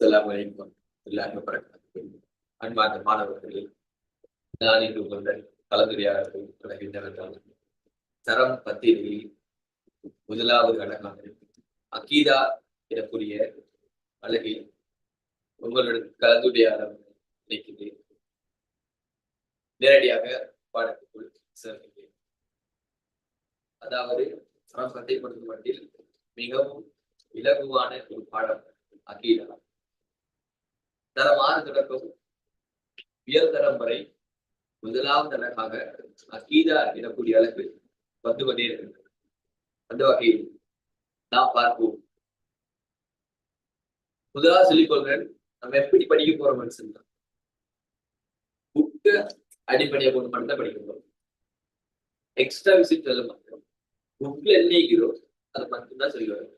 அஸ்ஸலாமு அலைக்கும் எல்லாருமே பறக்க அன்பார்ந்த மாணவர்களே நான் இன்று உங்களுடன் கலந்துரையாடல் தொடங்குகின்றனர் தரம் பத்திரிகையில் முதலாவது அழகான அகீதா எனக்கூடிய அழகில் உங்களுடன் கலந்துரையாடல் நினைக்கிறேன். நேரடியாக பாடத்துக்குள் சேர்க்கிறேன் அதாவது தரம் பத்தை பொறுத்த மட்டில் மிகவும் இலகுவான ஒரு பாடம் அகீதா. தரம் ஆறு தொடக்கம் உயர்தரம் வரை முதலாவது அழகாக அகீதா எனக்கூடிய அளவு வந்து கொண்டே இருக்கிறது அந்த வகையில் நாம் பார்ப்போம். முதலாவது சொல்லிக் கொள்கிறேன். நம்ம எப்படி படிக்க போறோம் மனுஷன் புக்க அடிப்படையை கொண்டு மட்டும் படிக்க போறோம். எக்ஸ்ட்ரா விசிட் சொல்ல மாட்டோம் புக்ல என்ன இருக்கிறோம் அதை மட்டும்தான் சொல்லி வரும்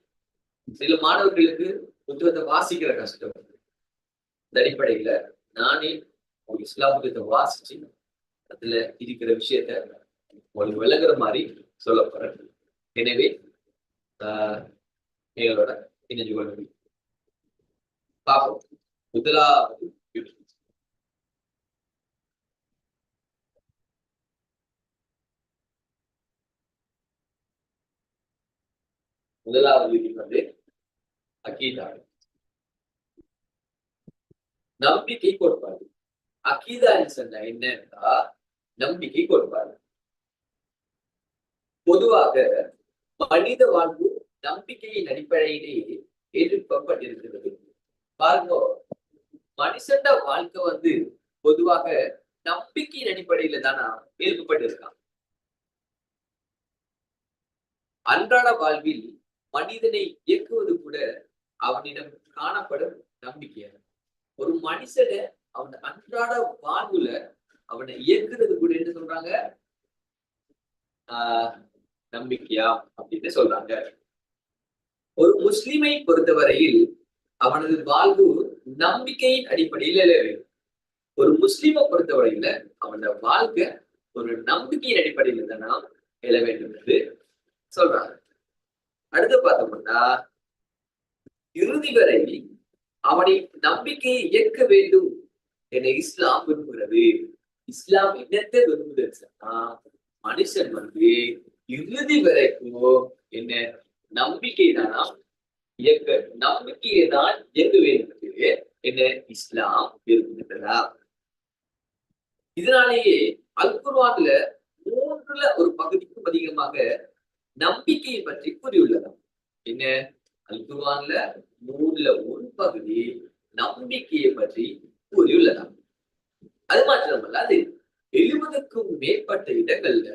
சில மாணவர்களுக்கு புத்தகத்தை வாசிக்கிற கஷ்டம். இந்த அடிப்படையில நானே ஒரு இஸ்லாம் வாசிச்சு அதுல இருக்கிற விஷயத்த உங்களுக்கு விளங்குற மாதிரி சொல்ல போறேன் எனவே ஆஹ் எங்களோட இணைஞ்சு கொள்ள முடியும் பார்ப்போம். முதலாவது முதலாவது யூனிட் வந்து அக்கீதாடு நம்பிக்கை கோட்பாடு அகீதா சொன்ன என்னன்னா நம்பிக்கை கோட்பாடு பொதுவாக மனித வாழ்வு நம்பிக்கையின் அடிப்படையிலேயே எழுப்பப்பட்டிருக்கிறது. பாருங்க மனுஷண்ட வாழ்க்கை வந்து பொதுவாக நம்பிக்கையின் அடிப்படையில தானா எழுப்பப்பட்டிருக்கான். அன்றாட வாழ்வில் மனிதனை இயக்குவது கூட அவனிடம் காணப்படும் நம்பிக்கையாகும். ஒரு மனுஷனை அவன் அன்றாட வாழ்வுல அவனை இயக்குறது கூட என்ன சொல்றாங்க? ஆஹ் நம்பிக்கையா அப்படின்னு சொல்றாங்க. ஒரு முஸ்லிமை பொறுத்தவரையில் அவனது வாழ்வு நம்பிக்கையின் அடிப்படையில் எழ ஒரு முஸ்லிமை பொறுத்தவரையில அவனோட வாழ்க்கை ஒரு நம்பிக்கையின் அடிப்படையில் தானா எழ வேண்டும் என்று சொல்றாங்க. அடுத்து பார்த்தோம்னா இறுதி வரை அவனை நம்பிக்கையை இயக்க வேண்டும் என இஸ்லாம் விரும்புகிறது இஸ்லாம் என்னத்தை விரும்புகிறது சொன்னா மனுஷன் வந்து இறுதி வரைக்கும் என்ன நம்பிக்கை தானா இயக்க நம்பிக்கையை தான் இயக்க வேண்டும் என்று என்ன இஸ்லாம் விரும்புகிறதா இதனாலேயே அல்குர்வான்ல மூன்றுல ஒரு பகுதிக்கும் அதிகமாக நம்பிக்கையை பற்றி கூறியுள்ளதாம். என்ன? அல்குர்வான்ல மூணுல ஒரு பகுதி நம்பிக்கையை பற்றி கூறியுள்ளதாம் அது மாத்திரமல்ல அது எழுபதுக்கும் மேற்பட்ட இடங்கள்ல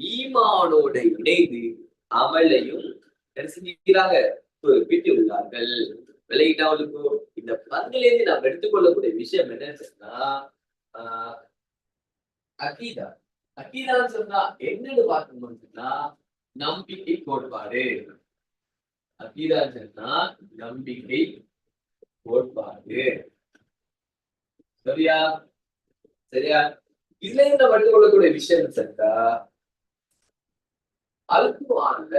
ஈமானோட இணைந்து அமலையும் என்ன குறிப்பிட்டுள்ளார்கள் விலகிட்டவளுக்கு இந்த பங்கிலிருந்து நாம் எடுத்துக்கொள்ளக்கூடிய விஷயம் என்னன்னு சொன்னா ஆஹ் அகீதா. அகீதான்னு சொன்னா என்னன்னு பார்க்கணும்னு சொன்னா நம்பிக்கை கோட்பாடு. அத்திராஜன்னா நம்பிக்கை கோட்பாடு. சரியா? சரியா? இதுல இருந்து நம்ம எடுத்துக்கொள்ளக்கூடிய விஷயம் சொன்னா அல்குவான்ல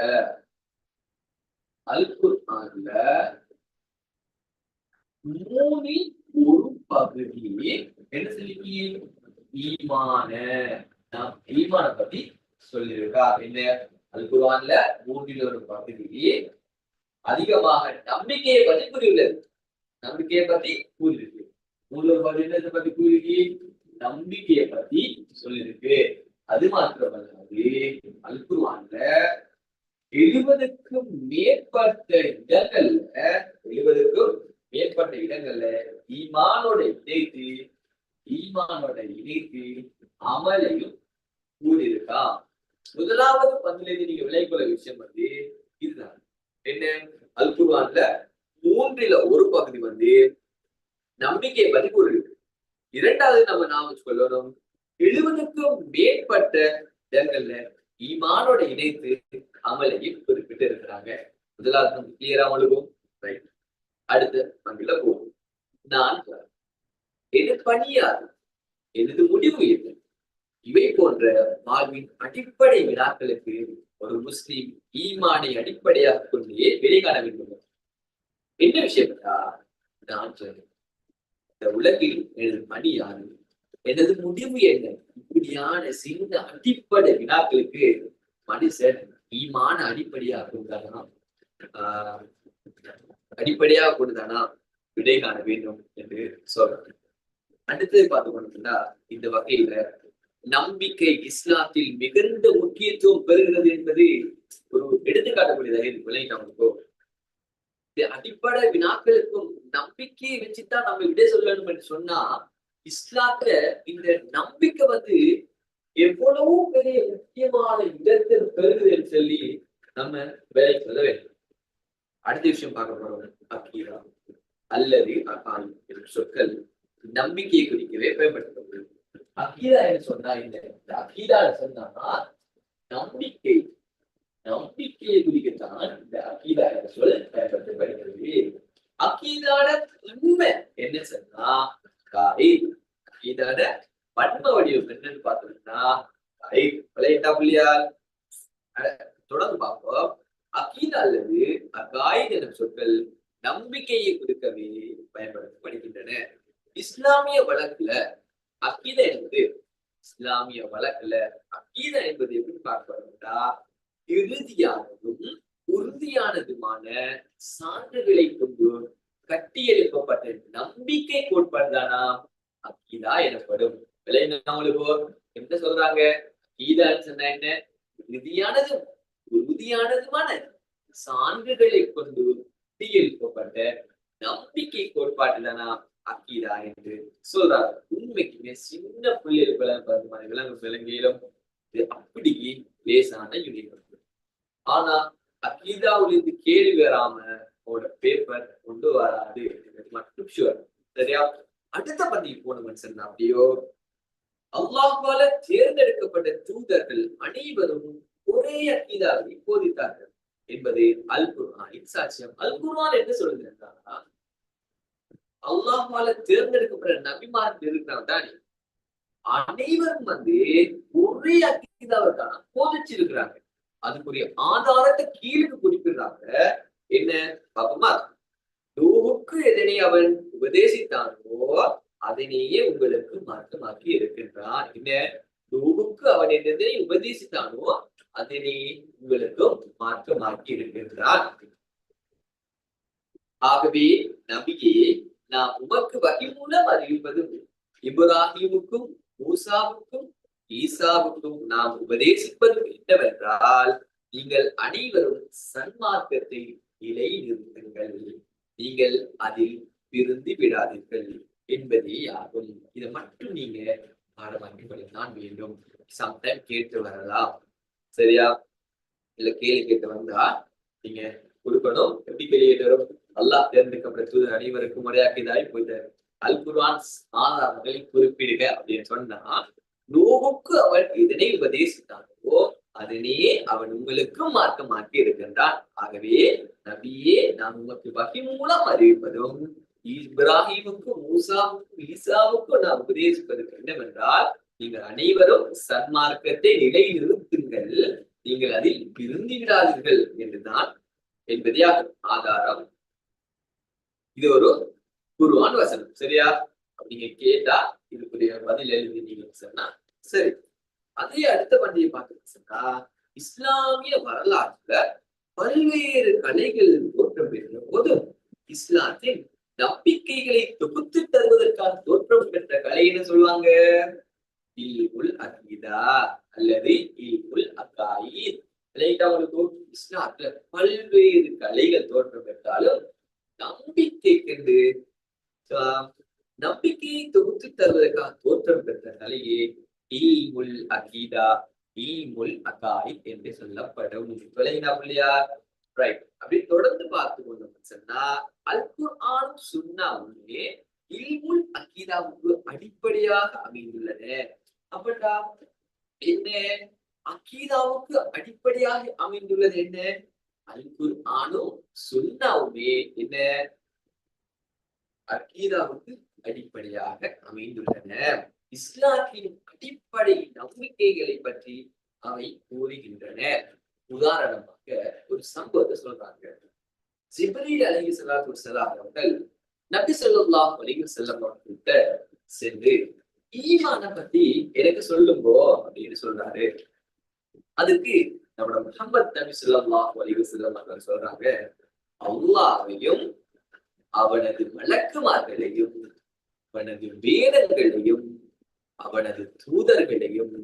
அல்குர்ஆன்ல மூணில் ஒரு பகுதி என்ன சொல்லி ஈமான. ஈமான பத்தி சொல்லியிருக்கா. என்ன? அல்குர்ஆன்ல மூன்றில் ஒரு பகுதி அதிகமாக நம்பிக்கையை பத்தி கூறியுள்ளது. நம்பிக்கையை பத்தி கூறியிருக்கு. மூணு என்னத்தை பத்தி கூறியிருக்கு? நம்பிக்கையை பத்தி சொல்லியிருக்கு. அது மாத்திரமல்லாது அல்குர்ஆன்ல எழுபதுக்கும் மேற்பட்ட இடங்கள்ல எழுபதுக்கும் மேற்பட்ட இடங்கள்ல ஈமானோட இணைத்து ஈமானோட இணைத்து அமலையும் கூறியிருக்கா. முதலாவது பந்திலிருந்து நீங்க விளைக்கொள்ள விஷயம் வந்து இதுதான். என்ன? அல்குர்ஆன்ல மூன்றில ஒரு பகுதி வந்து நம்பிக்கையை பத்தி கூறுகிறது இரண்டாவது நம்ம நாம சொல்லணும் எழுபதுக்கும் மேற்பட்ட இடங்கள்ல ஈமானோட இணைத்து அமலையும் குறிப்பிட்டு இருக்கிறாங்க. முதலாவது கிளியரா முழுகும் ரைட் அடுத்த பங்குல போகும். நான் எது பணியாது? எனது முடிவு எது இவை போன்ற வாழ்வின் அடிப்படை வினாக்களுக்கு ஒரு முஸ்லீம் ஈமானை அடிப்படையாக கொண்டே விடை காண வேண்டும். என்ன விஷயம் நான் சொல்றேன் இந்த உலகில் எனது பணி யாரு? எனது முடிவு என்ன? இப்படியான சின்ன அடிப்படை வினாக்களுக்கு மனுஷன் ஈமான அடிப்படையா கொடுத்தானா ஆஹ் அடிப்படையாக கொடுத்தானா விடை காண வேண்டும் என்று சொல்றாங்க அடுத்தது பார்த்து கொண்டோம்னா இந்த வகையில நம்பிக்கை இஸ்லாத்தில் மிகுந்த முக்கியத்துவம் பெறுகிறது என்பது ஒரு எடுத்துக்காட்டக்கூடியதாக இருக்கு விளையாட்டு அடிப்படை வினாக்களுக்கும் நம்பிக்கையை வச்சுதான் நம்ம விடை சொல்லணும் என்று சொன்னா இஸ்லாத்துல இந்த நம்பிக்கை வந்து எவ்வளவு பெரிய முக்கியமான இடத்தில் பெறுதுன்னு சொல்லி நம்ம வேலை சொல்ல வேண்டும். அடுத்த விஷயம் பார்க்க போறோம். அக்கீரா அல்லது என்ற சொற்கள் நம்பிக்கையை குறிக்கவே பயன்படுத்தப்படுகிறது. அகீதா என்ன சொன்னா இந்த அக்கீதா சொன்னா நம்பிக்கை நம்பிக்கையை குறிக்கத்தான் இந்த அக்கீதா என்ற சொல் பயன்படுத்தப்படுகிறது அகீதான உண்மை என்ன சொன்னா காய். அகீதான பன்ம வடிவம் என்னன்னு பார்த்தோம்னா காய். விளையாட்டா புள்ளியா? தொடர்ந்து பார்ப்போம். அகீதா அல்லது அகாயித் என்ற சொற்கள் நம்பிக்கையை கொடுக்கவே பயன்படுத்தப்படுகின்றன இஸ்லாமிய வழக்குல அக்கீதை என்பது இஸ்லாமிய வழக்குல அக்கீதை என்பது எப்படி பார்க்கப்படும்னா இறுதியானதும் உறுதியானதுமான சான்றுகளை கொண்டு கட்டியெழுப்பப்பட்ட நம்பிக்கை கோட்பாடுதானா? அக்கீதா எனப்படும். விளையாடுவோ என்ன சொல்றாங்க? அக்கீதான்னு சொன்னா என்ன? இறுதியானதும் உறுதியானதுமான சான்றுகளை கொண்டு கட்டியெழுப்பப்பட்ட நம்பிக்கை கோட்பாடுதானா? அக்கீரா என்று சொல்றாரு உண்மைக்குமே சின்ன பிள்ளைகளை பார்த்து விலங்கு விலங்கிலும் இது லேசான யூனிவர்ஸ் ஆனா அக்கீதாவிலிருந்து கேள்வி வராம அவனோட பேப்பர் கொண்டு வராது மட்டும் ஷுவர் சரியா? அடுத்த பந்திக்கு போன மனுஷன் அப்படியோ? அல்லாஹால தேர்ந்தெடுக்கப்பட்ட தூதர்கள் அனைவரும் ஒரே அக்கீதாவை போதித்தார்கள் என்பது அல் குர்ஆனின் சாட்சியம். அல் குர்ஆன் என்ன சொல்லுங்க அல்லாஹால தேர்ந்தெடுக்கப்பட்ட நபிமார்கள் இருக்கிறாங்க தானே அனைவரும் வந்து ஒரே அக்கீதாவை தான் போதிச்சிருக்கிறாங்க. அதுக்குரிய ஆதாரத்தை கீழுக்கு குறிப்பிடுறாங்க என்ன? பாப்பமா நூவுக்கு எதனை அவன் உபதேசித்தானோ அதனையே உங்களுக்கு மாற்றமாக்கி இருக்கின்றான். என்ன? நூவுக்கு அவன் என்னதை உபதேசித்தானோ அதனை உங்களுக்கும் மாற்றமாக்கி இருக்கின்றான். ஆகவே நபியே நாம் உமக்கு வகி மூலம் அறிவிப்பது இப்ராஹிமுக்கும் மூசாவுக்கும் ஈசாவுக்கும் நாம் உபதேசிப்பதும் என்னவென்றால் நீங்கள் அனைவரும் சன்மார்க்கத்தை நிலை நிறுத்துங்கள் நீங்கள் அதில் பிரிந்து விடாதீர்கள் என்பதே ஆகும். இதை மட்டும் நீங்க பாடமாக்கப்படத்தான் வேண்டும். சம்டைம் கேட்டு வரலாம். சரியா? இல்ல கேள்வி கேட்டு வந்தா நீங்க கொடுக்கணும். எப்படி கேள்வி கேட்டு வரும்? அல்லாஹ் தேர்ந்தெடுக்கப்பட்ட தூதர் அனைவருக்கும் முறையாக்கியதாய் போயிட்டாரு அல் குர்வான் ஆதாரங்களை குறிப்பிடுக அப்படின்னு சொன்னா நோவுக்கு அவன் இதனை உபதேசித்தானோ அதனையே அவன் உங்களுக்கும் மார்க்கமாக்கி இருக்கின்றான். ஆகவே நபியே நாம் உமக்கு வகை மூலம் அறிவிப்பதும் இப்ராஹிமுக்கும் மூசாவுக்கும் ஈசாவுக்கும் நாம் உபதேசிப்பது என்னவென்றால் நீங்கள் அனைவரும் சன்மார்க்கத்தை நிலைநிறுத்துங்கள் நீங்கள் அதில் விருந்தி விடாதீர்கள் என்றுதான் என்பதே ஆதாரம் இது ஒரு குருவான் வசனம் சரியா? நீங்க கேட்டா இதுக்குரிய பதில் எழுதினீங்க சொன்னா சரி. அதே அடுத்த பண்டிகை பார்த்தீங்க சொன்னா இஸ்லாமிய வரலாற்றுல பல்வேறு கலைகள் தோற்றம் பெற்ற போது இஸ்லாத்தின் நம்பிக்கைகளை தொகுத்து தருவதற்கான தோற்றம் பெற்ற கலை என்ன சொல்லுவாங்க? இல்முல் அகீதா அல்லது இல்முல் அகாயித். உங்களுக்கு இஸ்லாத்துல பல்வேறு கலைகள் தோற்றம் பெற்றாலும் நம்பிக்கை கண்டு நம்பிக்கையை தொகுத்து தருவதற்காக தோற்றம் பெற்ற ஈமுல் அகீதா ஈமுல் அகாய் என்று சொல்லப்படும் விளையினா இல்லையா ரைட் அப்படி தொடர்ந்து பார்த்து கொண்டோம் சொன்னா அல் குர்ஆன் சுன்னாவுமே இல்முல் அகீதாவுக்கு அடிப்படையாக அமைந்துள்ளன அப்படின்னா என்ன? அகீதாவுக்கு அடிப்படையாக அமைந்துள்ளது என்ன? அல் குர்ஆனும் என்ன? அகீதாவுக்கு அடிப்படையாக அமைந்துள்ளன. இஸ்லாத்தின் அடிப்படை நம்பிக்கைகளை பற்றி அவை கூறுகின்றன. உதாரணமாக ஒரு சம்பவத்தை சொல்றாங்க. ஜிப்ரீல் அலி சலாத்து சலாம் அவர்கள் நபி ஸல்லல்லாஹு அலைஹி வஸல்லம் கிட்ட சென்று ஈமான பத்தி எனக்கு சொல்லுங்கோ அப்படின்னு சொல்றாரு. அதுக்கு நம்மளோட முகமது நபி ஸல்லல்லாஹு வலிவு வஸல்லம் சொல்றாங்க அல்லாவையும் அவனது வழக்குமார்களையும் அவனது வேதங்களையும் அவனது தூதர்களையும்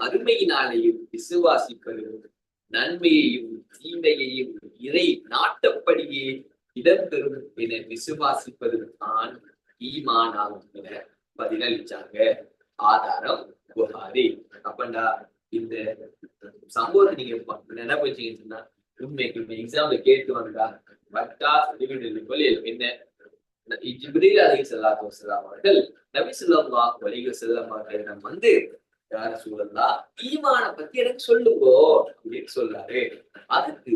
அருமையினாலையும் விசுவாசிப்பதும் நன்மையையும் தீமையையும் இறை நாட்டப்படியே இடம்பெறும் என விசுவாசிப்பதும் தான் ஈமானாகும் என பதிலளிச்சாங்க. ஆதாரம் புகாரி. அப்பண்டா இந்த சம்பவத்தை நீங்க என்ன வச்சீங்கன்னு சொன்னா உண்மைக்கு எக்ஸாம்ல கேட்டு வந்தா வட்டா சொல்லிவிட்டு என்ன? ஜிப்ரீல் அலைஹி ஸலாத்து வஸலாம் அவர்கள் நபி ஸல்லல்லாஹு வலிக வஸல்லம் அவர்களிடம் வந்து யார சூழல்லா ஈமான பத்தி எனக்கு சொல்லுங்கோ அப்படின்னு சொல்றாரு. அதுக்கு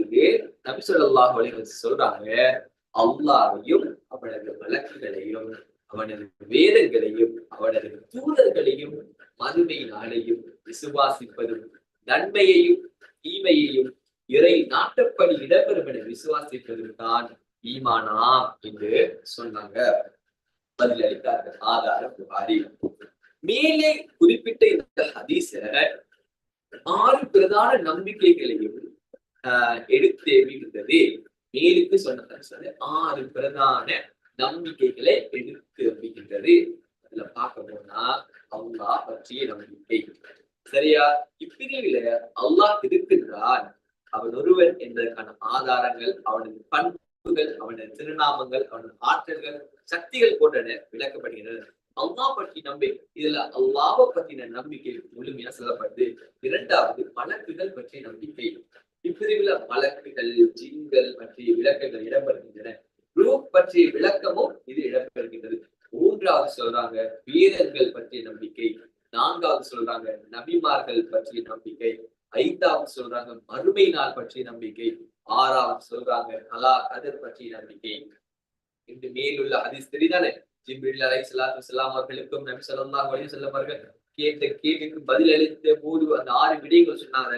நபி ஸல்லல்லாஹு அலைஹி சொல்றாங்க அல்லாவையும் அவனது வழக்குகளையும் அவனது வேதங்களையும் அவனது தூதர்களையும் மதுமையினாலையும் விசுவாசிப்பதும் நன்மையையும் தீமையையும் இறை நாட்டப்படி இடம்பெறும் என விசுவாசிப்பதும் தான் ஈமானா என்று சொன்னாங்க. பதிலளித்தார்கள். ஆதாரம் புகாரி. மேலே குறிப்பிட்ட இந்த ஹதீச ஆறு பிரதான நம்பிக்கைகளையும் ஆஹ் எடுத்து இருந்தது. மேலுக்கு சொன்னதாக சொன்ன ஆறு பிரதான நம்பிக்கைகளை எடுத்து அப்படின்றது அதுல பார்க்க போனா அல்லாஹ் பற்றிய நம்பிக்கை. சரியா? இப்பிரிவில அல்லாஹ் இருக்கின்றான் அவன் ஒருவன் என்பதற்கான ஆதாரங்கள் அவனது பண்புகள் அவனது திருநாமங்கள் அவனது ஆற்றல்கள் சக்திகள் போன்றன விளக்கப்படுகின்றன. அல்லா பற்றி நம்பி இதுல அல்லாஹை பற்றின நம்பிக்கை முழுமையா சொல்லப்படுது இரண்டாவது வழக்குகள் பற்றிய நம்பிக்கை. இப்பிரிவுல வழக்குகள் ஜிங்கள் பற்றிய விளக்கங்கள் இடம்பெறுகின்றன. ரூப் பற்றிய விளக்கமும் இது இடம்பெறுகின்றது. மூன்றாவது சொல்றாங்க வீரர்கள் பற்றிய நம்பிக்கை. நான்காவது சொல்றாங்க நபிமார்கள் பற்றிய நம்பிக்கை ஐந்தாவது சொல்றாங்க மறுமை நாள் பற்றிய நம்பிக்கை ஆறாவது சொல்றாங்க கலா கதர் பற்றிய நம்பிக்கை. இந்த மேலுள்ள ஹதீஸ் தெரிதானே ஜிப்ரில் அலை சலாத்து சலாம் அவர்களுக்கும் நபி ஸல்லல்லாஹு வழி வஸல்லம் கேட்ட கேள்விக்கு பதில் அளித்த போது அந்த ஆறு விடயங்கள் சொன்னாங்க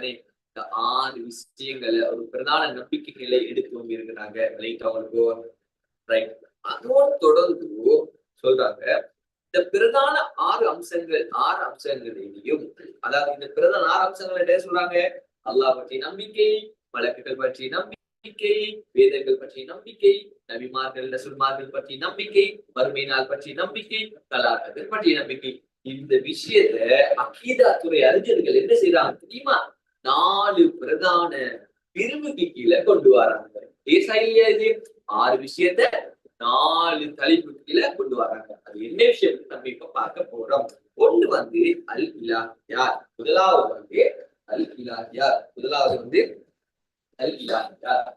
இந்த ஆறு விஷயங்களை ஒரு பிரதான நம்பிக்கைகளை எடுத்து இருக்கிறாங்க ரைட் அவங்களுக்கு ரைட் அதோடு தொடர்ந்து சொல்றாங்க இந்த பிரதான ஆறு அம்சங்கள் ஆறு அம்சங்களையும் அதாவது இந்த பிரதான ஆறு அம்சங்கள் என்ன சொல்றாங்க? அல்லாஹ் பற்றி நம்பிக்கை வழக்குகள் பற்றி நம்பிக்கை வேதங்கள் பற்றி நம்பிக்கை நபிமார்கள் நசுமார்கள் பற்றி நம்பிக்கை வறுமை நாள் பற்றி நம்பிக்கை கலாக்கர்கள் பற்றி நம்பிக்கை. இந்த விஷயத்த அகீதா துறை அறிஞர்கள் என்ன செய்யறாங்க தெரியுமா? நாலு பிரதான பிரிவுக்கு கீழே கொண்டு வராங்க. லேசாயில்லையா இது? ஆறு விஷயத்த நாலு தலைப்பு கீழே கொண்டு வராங்க. அது என்ன விஷயம்? நம்ம இப்ப பார்க்க போறோம். ஒண்ணு வந்து அல் இலாஹியார். முதலாவது வந்து அல் இலாஹியார். முதலாவது வந்து அல் இலாஹியார்.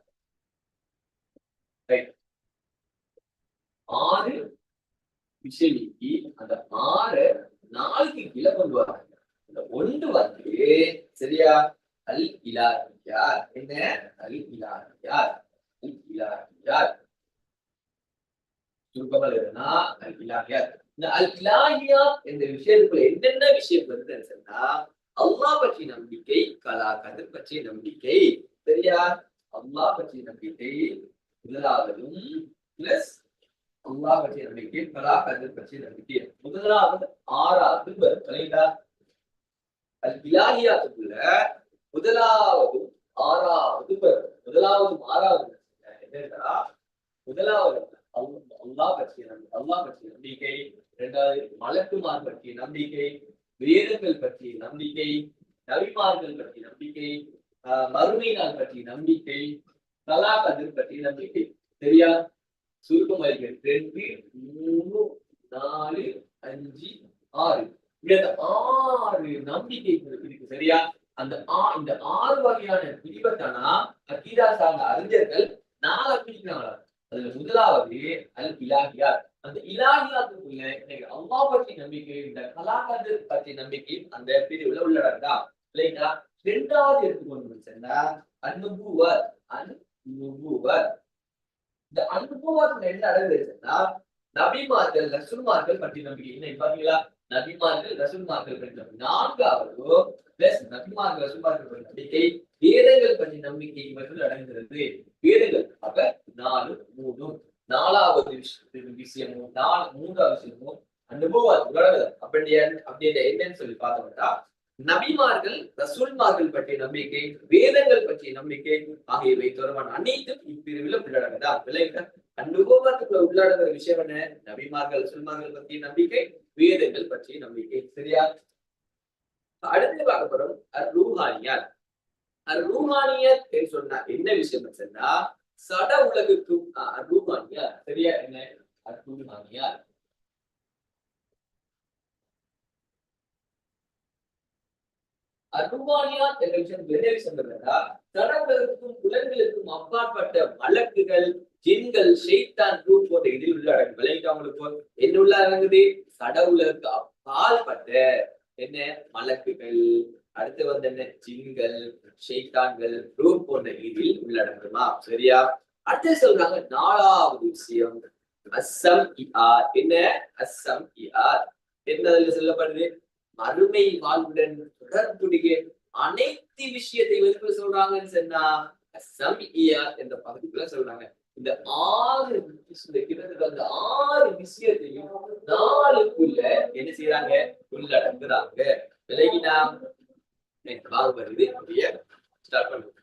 ஆறு விஷயமிக்கு அந்த ஆறு நாளுக்கு கீழே கொண்டு வராங்க. அந்த ஒன்று வந்து சரியா? அல் இலாஹியார். என்ன? அல் இலாஹியார். அல் இலாஹியார். சுருக்கமாக இருக்குன்னா அல் இந்த அல் என்ற விஷயத்துக்குள்ள என்னென்ன விஷயம் வருதுன்னு சொன்னா அல்லாஹ் பற்றி நம்பிக்கை கலா கதிர் பற்றிய நம்பிக்கை. சரியா? அல்லாஹ் பற்றிய நம்பிக்கை முதலாவதும் பிளஸ் அல்லாஹ் பற்றிய நம்பிக்கை கலா கதிர் பற்றிய நம்பிக்கை. முதலாவது ஆறாவது வரும். சரிங்களா? அல் இலாஹியாத்துக்குள்ள முதலாவதும் ஆறாவது வரும். முதலாவதும் ஆறாவது என்னன்னா முதலாவது அல்லாஹ் பற்றிய நம்பிக்கை அல்லாஹ் பற்றிய நம்பிக்கை இரண்டாவது மலக்குமார் பற்றிய நம்பிக்கை வேதங்கள் பற்றிய நம்பிக்கை நவிமார்கள் பற்றிய நம்பிக்கை ஆஹ் மறுமை நாள் பற்றிய நம்பிக்கை கலா கதிர் பற்றிய நம்பிக்கை. சரியா? சுருக்கம் ரெண்டு மூணு நாலு அஞ்சு ஆறு. இந்த ஆறு நம்பிக்கை இருக்கு. சரியா? அந்த ஆ- இந்த ஆறு வகையான பிரிவத்தானா அக்கீதா சார்ந்த அறிஞர்கள் நாலு பிரிக்கிறாங்களா அதுல முதலாவது அல் இலாகியார் அந்த இலாகியாத்துக்குள்ள இன்னைக்கு அல்லாஹ் பற்றி நம்பிக்கை இந்த கலாக்காது பற்றி நம்பிக்கை அந்த பிரிவுல உள்ளடங்கா இல்லைங்களா? இரண்டாவது எடுத்துக்கொண்டு சொன்னா அனுபுவர் அனுபுவர் இந்த அனுபவத்துல என்ன அடங்குதுன்னா நபிமார்கள் ரசுல்மார்கள் பற்றி நம்பிக்கை. இன்னைக்கு பாத்தீங்களா? நபிமார்கள் ரசுல்மார்கள் பற்றி நம்பிக்கை. நான்காவது பிளஸ் நபிமார்கள் ரசுல்மார்கள் பற்றி நம்பிக்கை வேதங்கள் பற்றி நம்பிக்கை இவர்கள் அடங்குகிறது. வேதங்கள். அப்ப நாலு மூணு நாலாவது விஷயம் விஷயமும் நாலு மூன்றாவது விஷயமும் அனுபவம் உலகம் அப்படி அப்படின்ற என்னன்னு சொல்லி பார்த்தோம்னா நபிமார்கள் ரசூல்மார்கள் பற்றிய நம்பிக்கை வேதங்கள் பற்றிய நம்பிக்கை ஆகியவை தொடர்பான அனைத்தும் இப்பிரிவில் உள்ளடங்குதா விளைவுக அனுபவத்துக்குள்ள உள்ளடங்குற விஷயம் என்ன? நபிமார்கள் ரசூல்மார்கள் பற்றிய நம்பிக்கை வேதங்கள் பற்றிய நம்பிக்கை. சரியா? அடுத்து பார்க்கப்படும் அர் ரூஹானியார் ரூஹானியத் என்று சொன்னா என்ன விஷயம் சொன்னா சட உலகுக்கும் அருமானியார் சரியா என்ன? அருமானியார் அருமானியார் என்ற விஷயம் வெளியே சொல்றதா சட தடங்களுக்கும் உலகங்களுக்கும் அப்பாற்பட்ட வழக்குகள் ஜின்கள் ஷெய்தான் ரூ போன்ற இதில் உள்ளடங்கு விளைவிட்டு அவங்களுக்கு என்ன சட சடவுலருக்கு அப்பாற்பட்ட என்ன? மலக்குகள் அடுத்து வந்து என்ன ஜின்கள் ஷெய்தான்கள் ரூப் போன்ற இதில் உள்ளடங்குமா? சரியா? அடுத்து சொல்றாங்க நாலாவது விஷயம். அஸ்ஸம் இஆர் என்ன? அஸ்ஸம் இஆர் என்ன அதுல சொல்லப்படுது? மறுமை வாழ்வுடன் தொடர்புடைய அனைத்து விஷயத்தை வந்து சொல்றாங்கன்னு சொன்னா சமியார் என்ற பகுதிக்குள்ள சொல்றாங்க. இந்த ஆறு இந்த கிட்டத்தட்ட அந்த ஆறு விஷயத்தையும் நாளுக்குள்ள என்ன செய்யறாங்க உள்ளடங்குறாங்க விலகினா வாங்க வருது ஸ்டார்ட் பண்ணுவோம்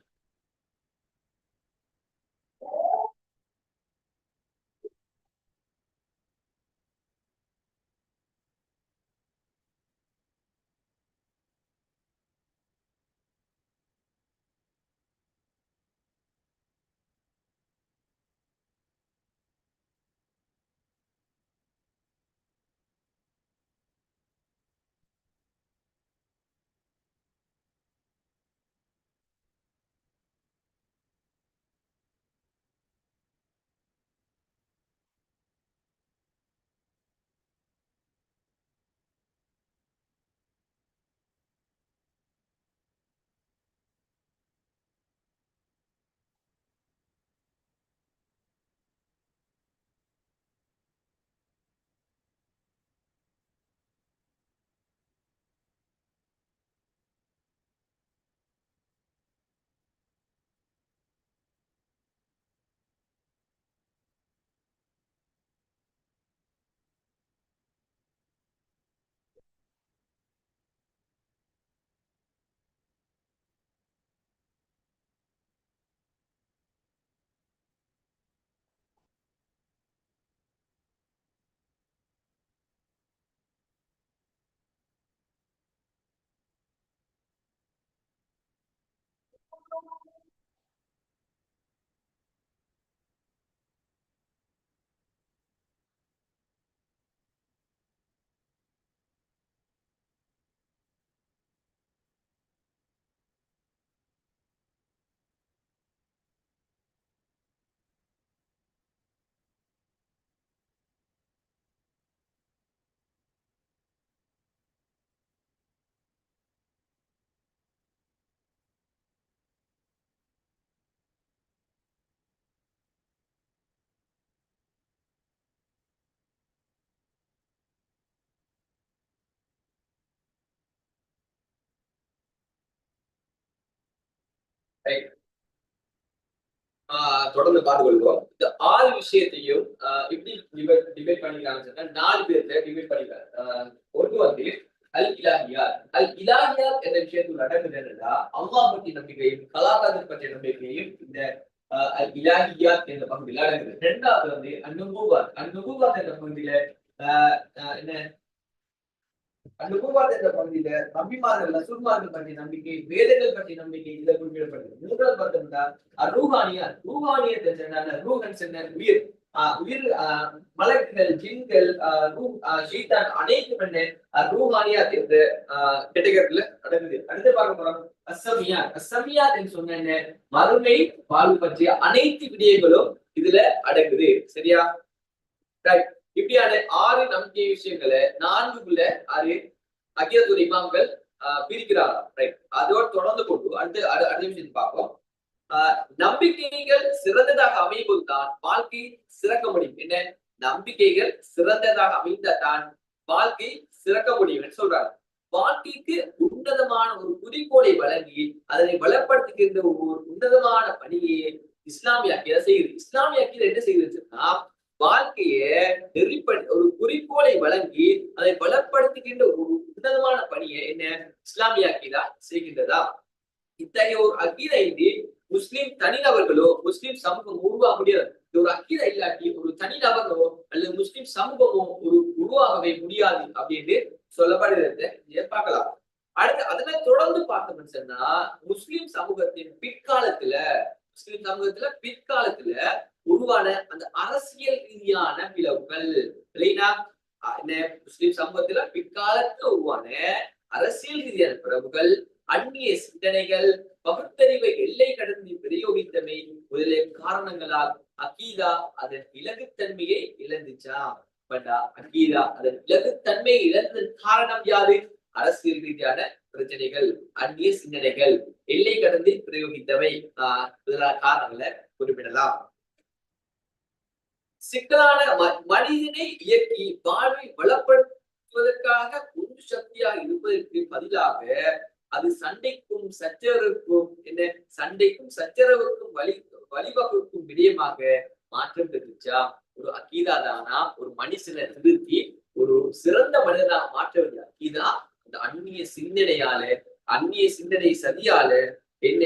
தொடர்ந்து பார்த்து கொள்வோம் இந்த ஆறு விஷயத்தையும் எப்படி டிபேட் டிபேட் பண்ணிக்கிறாங்க சொன்னா நாலு பேர்ல டிபேட் பண்ணிக்கிறாங்க ஒன்று வந்து அல் இலாஹியார். அல் இலாகியார் என்ற விஷயத்தில் நடக்குது என்னன்னா அல்லாஹ் பற்றி நம்பிக்கையும் கலாச்சாரத்தை பற்றிய நம்பிக்கையும் இந்த அல் இலாஹியார் என்ற பகுதியில் அடங்குது ரெண்டாவது வந்து அந்நுபுவார் அந்நுபுவார் என்ற பகுதியில என்ன? அந்நுபூவாத் என்ற பகுதியில நம்பிமார்கள் நசுர்மார்கள் பற்றிய நம்பிக்கை வேதங்கள் பற்றிய நம்பிக்கை இதுல குறிப்பிடப்படுது மூன்றாவது பார்த்தோம்னா ரூஹானியார் ரூஹானியத் என்ன? ரூஹன் சென்ன உயிர் உயிர் மலக்குகள் ஜின்கள் அனைத்து அனைத்தும் என்ன? ரூஹானியாத் என்ற கேட்டகரியில அடங்குது அடுத்து பார்க்க போறோம். அசமியாத் அசமியாத் என்று சொன்ன மறுமை வாழ்வு பற்றிய அனைத்து விடயங்களும் இதுல அடங்குது. சரியா? ரைட் இப்படியான ஆறு நம்பிக்கை விஷயங்களை நான்குக்குள்ள ஆறு அகியத்துறை இமாம்கள் பிரிக்கிறார். ரைட் அதோடு தொடர்ந்து கொண்டு அடுத்த அடுத்த விஷயம் பார்ப்போம். நம்பிக்கைகள் சிறந்ததாக அமையும் தான் வாழ்க்கை சிறக்க முடியும். என்ன? நம்பிக்கைகள் சிறந்ததாக அமைந்ததான் வாழ்க்கை சிறக்க முடியும் என்று வாழ்க்கைக்கு உன்னதமான ஒரு குறிக்கோளை வழங்கி அதனை வளப்படுத்துகின்ற ஒரு உன்னதமான பணியை இஸ்லாமிய அக்கீதா செய்யுது இஸ்லாமிய அக்கீதா என்ன செய்யுதுன்னா வாழ்க்கைய நெறிப்படி ஒரு குறிக்கோளை வழங்கி அதை பலப்படுத்துகின்ற ஒரு உன்னதமான பணியை என்ன இஸ்லாமிய அக்கீதா செய்கின்றதா? இத்தகைய ஒரு அக்கீதா இன்றி முஸ்லிம் தனிநபர்களோ முஸ்லிம் சமூகம் உருவாக முடியாது. ஒரு அக்கீதா இல்லாட்டி ஒரு தனிநபரோ அல்லது முஸ்லிம் சமூகமோ ஒரு உருவாகவே முடியாது அப்படின்னு சொல்லப்படுகிறது. பார்க்கலாம். அடுத்து அதனை தொடர்ந்து பார்த்தோம்னு சொன்னா முஸ்லிம் சமூகத்தின் பிற்காலத்துல முஸ்லிம் சமூகத்துல பிற்காலத்துல உருவான அந்த அரசியல் ரீதியான பிளவுகள். இல்லைன்னா என்ன முஸ்லிம் சமூகத்துல பிற்காலத்துல உருவான அரசியல் ரீதியான பிளவுகள் அந்நிய சிந்தனைகள் பகுத்தறிவை எல்லை கடந்து பிரயோகித்தமை முதலிய காரணங்களால் அகீதா அதன் இலகுத்தன்மையை இழந்துச்சா? பண்டா அகீதா அதன் இலகுத்தன்மையை இழந்ததன் காரணம் யாது அரசியல் ரீதியான பிரச்சனைகள் அந்நிய சிந்தனைகள் எல்லை கடந்து பிரயோகித்தவை ஆஹ் முதலான காரணங்களை குறிப்பிடலாம். சிக்கலான ம- மனிதனை இயக்கி வாழ்வை வளப்படுத்துவதற்காக உந்து சக்தியாக இருப்பதற்கு பதிலாக அது சண்டைக்கும் சச்சரவுக்கும் என்ன சண்டைக்கும் சச்சரவுக்கும் வழி வழிவகுக்கும் விடயமாக மாற்றம் பெற்றுச்சா? ஒரு அக்கீதா தானா? ஒரு மனுஷனை நிறுத்தி ஒரு சிறந்த மனிதனாக மாற்ற வேண்டிய அக்கீதா அந்த அந்நிய சிந்தனையால அந்நிய சிந்தனை சதியால என்ன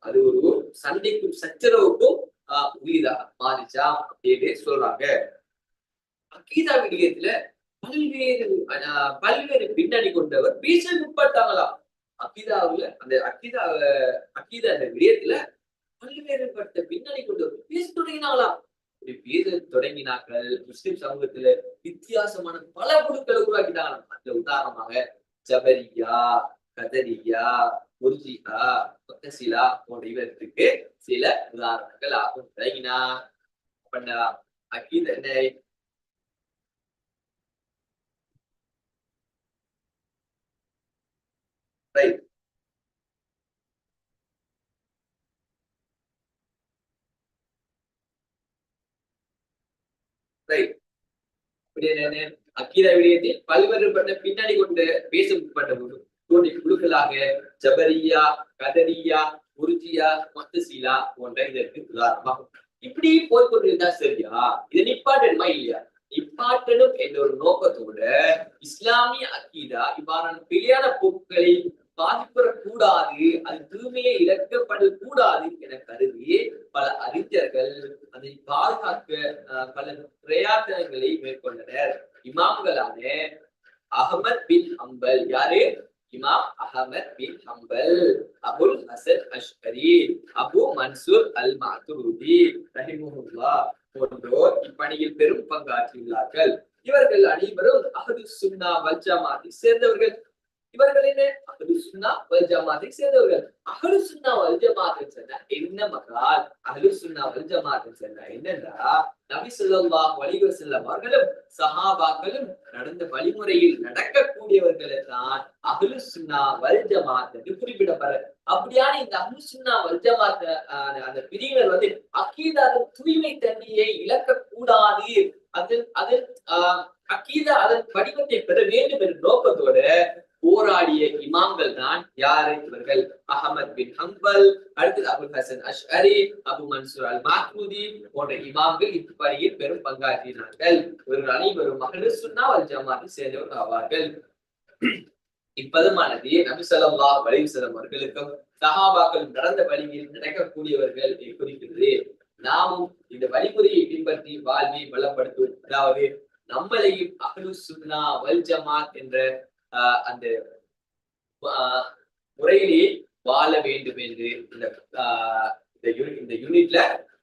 அது ஒரு சண்டைக்கும் சச்சரவுக்கும் உயிரா மாறிச்சா அப்படின்னு சொல்றாங்க. அக்கீதா விடயத்துல பல்வேறு ஆஹ் பல்வேறு பின்னணி கொண்டவர் பேச முற்பட்டாங்களாம் அக்கீதாவுல அந்த அக்கீதா அக்கீதா அந்த விடயத்துல பல்வேறுபட்ட பின்னணி கொண்டவர் பேச தொடங்கினாங்களாம் இப்படி பேச தொடங்கினாக்கள் முஸ்லிம் சமூகத்துல வித்தியாசமான பல குழுக்களை உருவாக்கிட்டாங்களாம் அதுல உதாரணமாக ஜபரியா கதரியா முர்ஜிகா கொத்தசிலா போன்ற இவற்றுக்கு சில உதாரணங்கள் ஆகும். விளங்கினா பண்ணா அக்கீத என்ன? ரைட் ரைட் அக்கீதா விடயத்தில் பல்வேறுபட்ட பின்னணி கொண்டு பேசும் தோன்றி குழுக்களாக ஜபரியா கதரியா உருஜியா மத்தசீலா போன்ற இதற்கு உதாரணமாகும் இப்படி போய் கொண்டிருந்தா சரியா? இதை நிப்பாட்டணுமா இல்லையா? நிப்பாட்டணும் என்ற ஒரு நோக்கத்தோட இஸ்லாமிய அக்கீதா இவ்வாறான பிழையான போக்குகளை பாதிப்படக்கூடாது அது தூய்மையை இழக்கப்படக்கூடாது என கருதி பல அறிஞர்கள் அதை பாதுகாக்க பல பிரயாத்தனங்களை மேற்கொண்டனர். இமாம்களான அகமத் பின் அம்பல் யாரு? இமாம் அகமத் பின் ஹம்பல் அபுல் ஹசன் அஷ்கரி அபு மன்சூர் அல் மாத்துருதி ரஹிமுல்லா போன்றோர் இப்பணியில் பெரும் பங்காற்றியுள்ளார்கள். இவர்கள் அனைவரும் அஹது சுன்னா வல் ஜமாத்தை சேர்ந்தவர்கள். இவர்கள் என்ன? அஹ்லு சுன்னா வல் ஜமாத்தை சேர்ந்தவர்கள். அஹ்லு சுன்னா வல் ஜமாத்தை சொன்னா என்ன மகால் அஹ்லு சுன்னா வல் ஜமாத்தை சொன்னா என்னன்னா நபி சொல்லாஹ் அலைஹி செல்லவர்களும் சஹாபாக்களும் நடந்த வழிமுறையில் நடக்கக்கூடியவர்களை தான் அகலு சுன்னா வல் ஜமாத் என்று குறிப்பிடப்படுற அப்படியான இந்த அகலு சுன்னா வல் ஜமாத் ஆஹ், அந்த பிரிவினர் வந்து அக்கீதாவின் தூய்மை தன்மையை இழக்க கூடாது அது அஹ் ஆஹ், அக்கீதா அதன் வடிவத்தை பெற வேண்டும் என்ற நோக்கத்தோடு இமாம்கள் தான் யாரு? இவர்கள் அகமது பின் ஹம்பல் அடுத்தது அபுல் ஹசன் அஷ்அரி அபு மன்சூர் அல் மாஹ்மூதி போன்ற இமாம்கள் இப்பணியில் பெரும் பங்காற்றினார்கள். இவர்கள் அனைவரும் மகளிர் சுன்னா வல் ஜமாத்தில் சேர்ந்தவர்கள் ஆவார்கள். இப்பதுமானது நபிசல்லா ஸல்லல்லாஹு அவர்களுக்கும் சஹாபாக்கள் நடந்த வழியில் நடக்கக்கூடியவர்கள் குறிக்கிறது. நாமும் இந்த வழிமுறையை பின்பற்றி வாழ்வை பலப்படுத்தும் அதாவது நம்மளையும் அகலு சுன்னா வல் ஜமாத் என்ற அந்த ஆஹ் முறையிலேயே வாழ வேண்டும் என்று இந்த ஆஹ் இந்த யூனிட் இந்த யூனிட்ல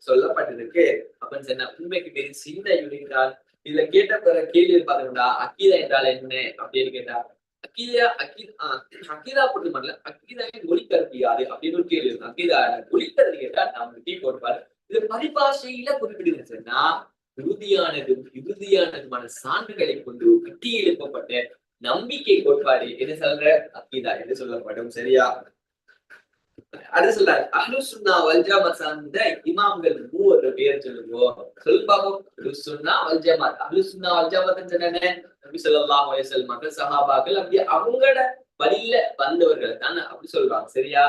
சொல்லப்பட்டிருக்கு. அப்படின்னு சொன்ன உண்மைக்கு பேரு சின்ன யூனிட் தான். இதுல கேட்ட பிற கேள்வி பாருங்கடா அக்கீதா என்றால் என்ன அப்படின்னு கேட்டா அக்கீதா அக்கீதா அக்கீதா பொறுத்த மட்டும் அக்கீதாவின் மொழிக்கருத்து யாரு அப்படின்னு ஒரு கேள்வி இருக்கு. அக்கீதா மொழிக்கருத்து கேட்டா நம்ம டீ போட்டுப்பாரு இது பரிபாஷையில குறிப்பிடுங்க சொன்னா உறுதியானதும் இறுதியானதுமான சான்றுகளை கொண்டு கட்டி எழுப்பப்பட்ட நம்பிக்கை கோட்பாடு என்ன சொல்ற? அக்கீதா என்று சொல்லப்படும். சரியா? அடுத்து சொல்றாரு அஹ்லு சுன்னா வல் சார்ந்த இமாம்கள் மூவரு பேர் சொல்லுவோம். சொல் பாப்போம் அஹ்லு சுன்னா வல் ஜமாத். அஹ்லு சுன்னா நபி ஸல்லல்லாஹு அலைஹி வஸல்லம் மக்கள் சஹாபாக்கள் அப்படி அவங்களோட வழியில வந்தவர்கள் தானே அப்படி சொல்றாங்க சரியா?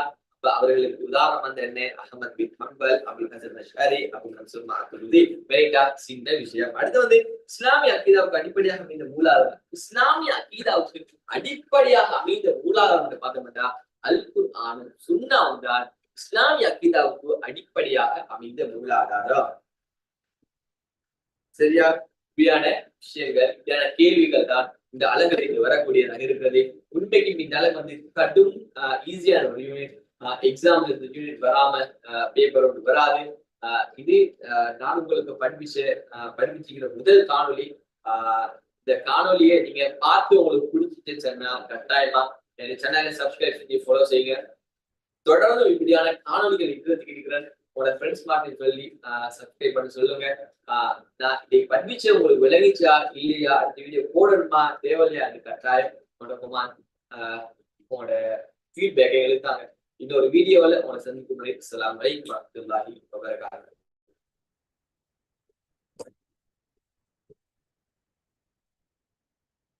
அவர்களுக்கு உதாரணம் வந்து என்ன? Ahmad bin Hanbal Abul Hasan அஷாரி Abul Hunsur மாத்துருதி வெயிட்டா சிந்த விஷயம். அடுத்து வந்து இஸ்லாமிய அக்கீதாவுக்கு அடிப்படையாக அமைந்த மூலாதாரம் இஸ்லாமிய அக்கீதாவுக்கு அடிப்படையாக அமைந்த மூலாதாரம் என்று பார்த்தோம்னா அல்குர் ஆனந்த் சுன்னா தான் இஸ்லாமிய அக்கீதாவுக்கு அடிப்படையாக அமைந்த மூலாதாரம். சரியா? இப்படியான விஷயங்கள் இப்படியான கேள்விகள் தான் இந்த அலங்கரித்து வரக்கூடியதாக இருக்கிறது. உண்மைக்கு இந்த அலகு வந்து கடும் ஈஸியான ஒரு யூனிட் எக்ஸாம்ல இந்த யூனிட் வராம பேப்பர் ஒன்று வராது. ஆஹ் இது ஆஹ் நான் உங்களுக்கு படிப்பிச்ச படிப்பிச்சுக்கிற முதல் காணொளி. ஆஹ் இந்த காணொலியை நீங்க பார்த்து உங்களுக்கு பிடிச்சிட்டு சொன்னா கட்டாயமா என் சேனலை சப்ஸ்கிரைப் செஞ்சு ஃபாலோ செய்யுங்க. தொடர்ந்து இப்படியான காணொலிகள் இருக்கிறதுக்கு இருக்கிறேன். உங்களோட ஃப்ரெண்ட்ஸ் மாதிரி சொல்லி சப்ஸ்கிரைப் பண்ண சொல்லுங்க. ஆஹ் நான் இதை படிச்ச உங்களுக்கு விளங்கிச்சா இல்லையா அந்த வீடியோ போடணுமா தேவையில்லையா அது கட்டாயம். உடம்புமா ஆஹ் உங்களோட ஃபீட்பேக்கை எழுத்தாங்க. இன்னொரு வீடியோவில் உங்களை சந்திக்கும் முறை. சலாம் அலைக்கும் வரஹ்மத்துல்லாஹி வபரகாத்துஹு.